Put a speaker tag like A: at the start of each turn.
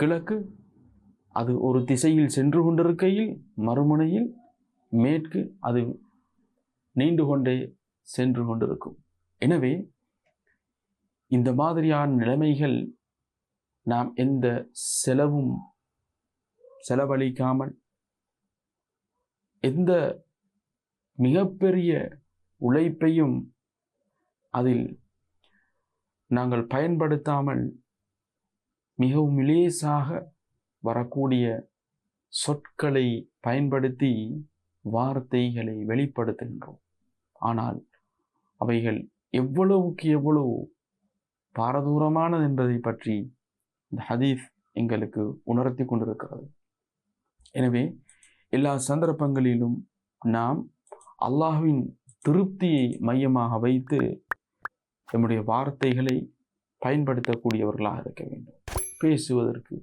A: கிழக்கு அது ஒரு திசையில் சென்று கொண்டிருக்கையில் மறுமுனையில் மேற்கு அது நீண்டு கொண்டே சென்று கொண்டிருக்கும். எனவே இந்த மாதிரியான நிலைமைகள் நாம் எந்த செலவும் செலவழிக்காமல் எந்த மிகப்பெரிய உழைப்பையும் அதில் நாங்கள் பயன்படுத்தாமல் மிகவும் இலேசாக வரக்கூடிய சொற்களை பயன்படுத்தி வார்த்தைகளை வெளிப்படுத்துகின்றோம். ஆனால் அவைகள் எவ்வளவுக்கு எவ்வளவு பாரதூரமானது என்பதை பற்றி இந்த ஹதீஸ் எங்களுக்கு உணர்த்தி கொண்டிருக்கிறது. எனவே எல்லா சந்தர்ப்பங்களிலும் நாம் அல்லாஹுவின் திருப்தியை மையமாக வைத்து நம்முடைய வார்த்தைகளை பயன்படுத்தக்கூடியவர்களாக இருக்க வேண்டும். பேசுவதற்கு